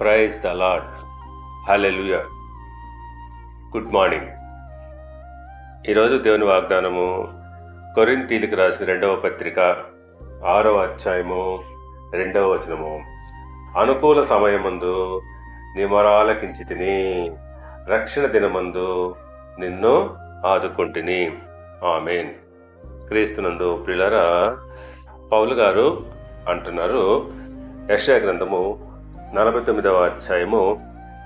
Praise the lord hallelujah good morning ఈరోజు దేవుని వాగ్దానము కొరింతీలకు రాసిన రెండవ పత్రిక ఆరవ అధ్యాయము రెండవ వచనము. అనుకూల సమయమందు నీ తిని రక్షణ దినమందు నిన్ను ఆదుకుంటుని. ఆమెన్. క్రీస్తునందు ప్రియులరా పౌలు గారు అంటున్నారు యశా గ్రంథము నలభై తొమ్మిదవ అధ్యాయము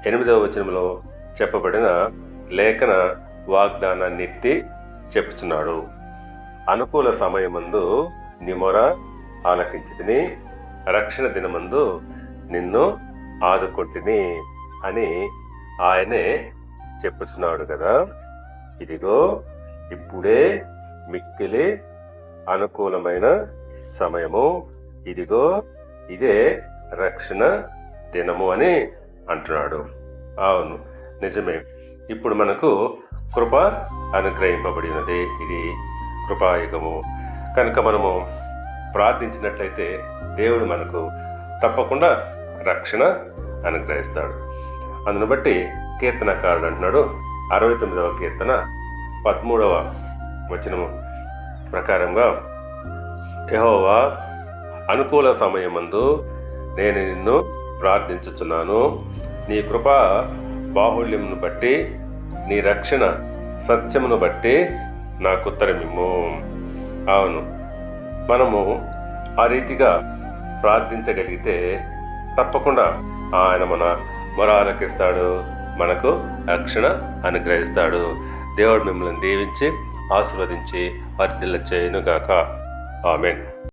ఎనిమిదవ వచనంలో చెప్పబడిన లేఖన వాగ్దానాన్ని ఎత్తి చెప్పుచున్నాడు. అనుకూల సమయమందు నిమొర ఆలకించితిని రక్షణ దినమందు నిన్ను ఆదుకొట్టిని అని ఆయనే చెప్పుచున్నాడు కదా. ఇదిగో ఇప్పుడే మిక్కిలి అనుకూలమైన సమయము. ఇదిగో ఇదే రక్షణ దినము అని అంటున్నాడు. అవును నిజమే. ఇప్పుడు మనకు కృప అనుగ్రహింపబడినది ఇది కృపాయుగము. కనుక మనము ప్రార్థించినట్లయితే దేవుడు మనకు తప్పకుండా రక్షణ అనుగ్రహిస్తాడు. అందును బట్టి కీర్తనకారుడు అంటున్నాడు అరవై తొమ్మిదవ కీర్తన పదమూడవ వచనము ప్రకారంగా యహోవా అనుకూల సమయమందు నేను నిన్ను ప్రార్థించుచున్నాను. నీ కృపా బాహుళ్యమును బట్టి నీ రక్షణ సత్యమును బట్టి నాకు ఉత్తరమిమ్ము. అవును మనము ఆ రీతిగా ప్రార్థించగలిగితే తప్పకుండా ఆయన మన మొరాలకిస్తాడు మనకు రక్షణ అనుగ్రహిస్తాడు. దేవుడు మిమ్మల్ని దీవించి ఆశీర్వదించి వర్ధిల్ల చేయనుగాక. ఆమెన్.